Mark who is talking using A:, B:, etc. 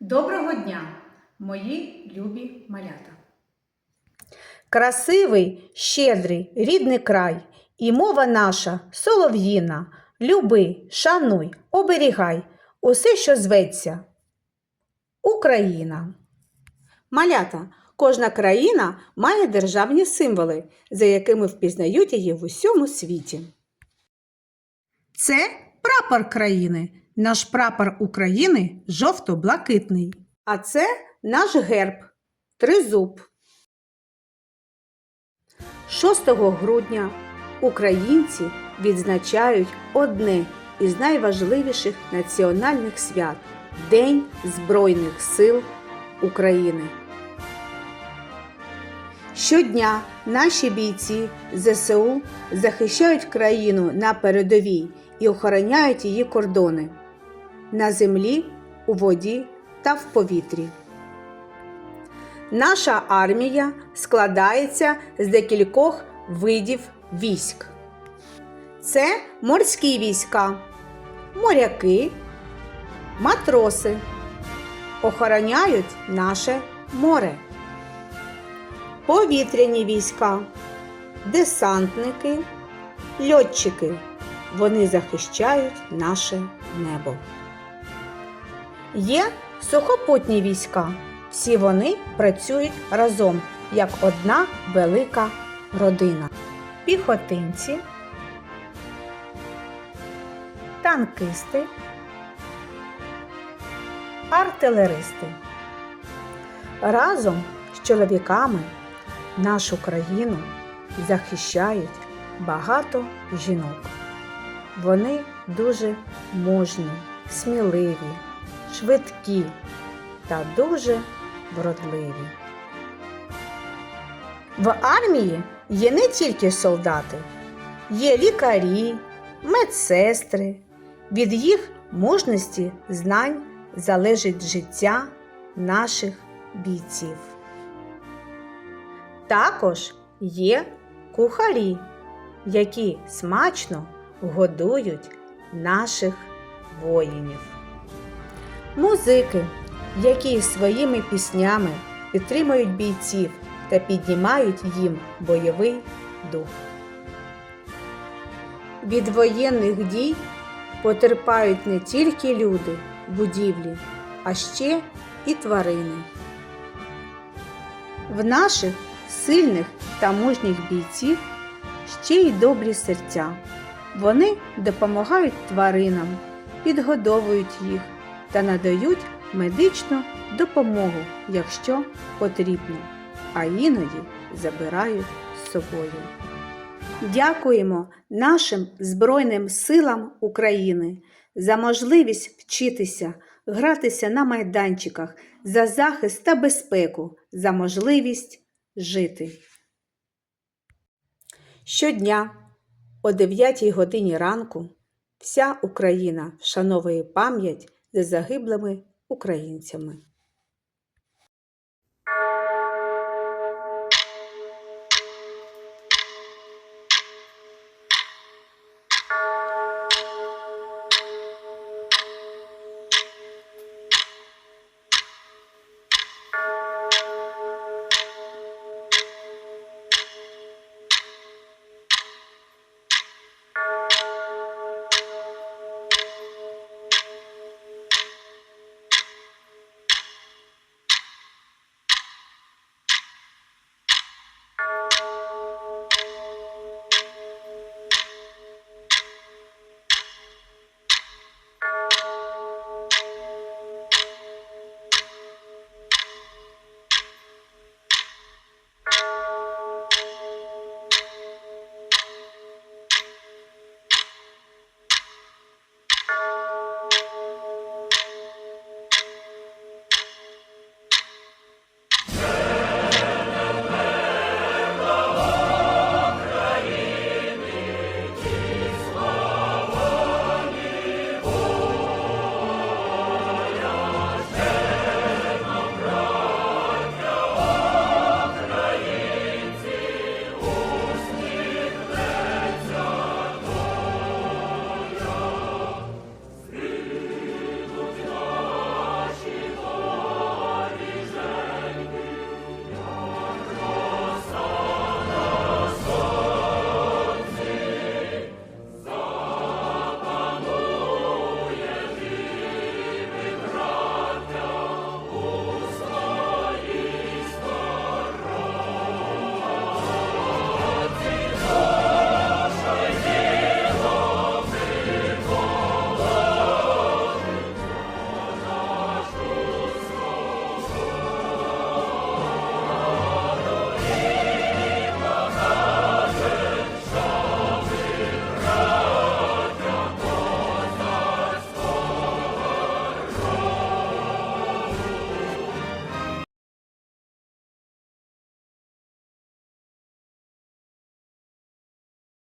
A: Доброго дня, мої любі малята!
B: Красивий, щедрий, рідний край, і мова наша солов'їна. Люби, шануй, оберігай усе, що зветься. Україна. Малята. Кожна країна має державні символи, за якими впізнають її в усьому світі. Це прапор країни. Наш прапор України жовто-блакитний. А це наш герб тризуб. 6 грудня українці відзначають одне із найважливіших національних свят День Збройних сил України. Щодня наші бійці ЗСУ захищають країну на передовій і охороняють її кордони на землі, у воді та в повітрі. Наша армія складається з декількох видів військ. Це морські війська, моряки, матроси. Охороняють наше море. Повітряні війська, десантники, льотчики. Вони захищають наше небо. Є сухопутні війська. Всі вони працюють разом як одна велика родина. Піхотинці, танкисти, артилеристи. Разом з чоловіками нашу країну захищають багато жінок. Вони дуже мужні, сміливі, швидкі та дуже вродливі. В армії є не тільки солдати, є лікарі, медсестри. Від їх мужності знань залежить життя наших бійців. Також є кухарі, які смачно годують наших воїнів. Музики, які своїми піснями підтримують бійців та піднімають їм бойовий дух. Від воєнних дій потерпають не тільки люди, будівлі, а ще і тварини. В наших сильних та мужніх бійців ще й добрі серця. Вони допомагають тваринам, підгодовують їх та надають медичну допомогу, якщо потрібно, а іноді забирають з собою. Дякуємо нашим Збройним силам України за можливість вчитися, гратися на майданчиках, за захист та безпеку, за можливість жити. Щодня о 9 годині ранку вся Україна вшановує пам'ять за загиблими українцями.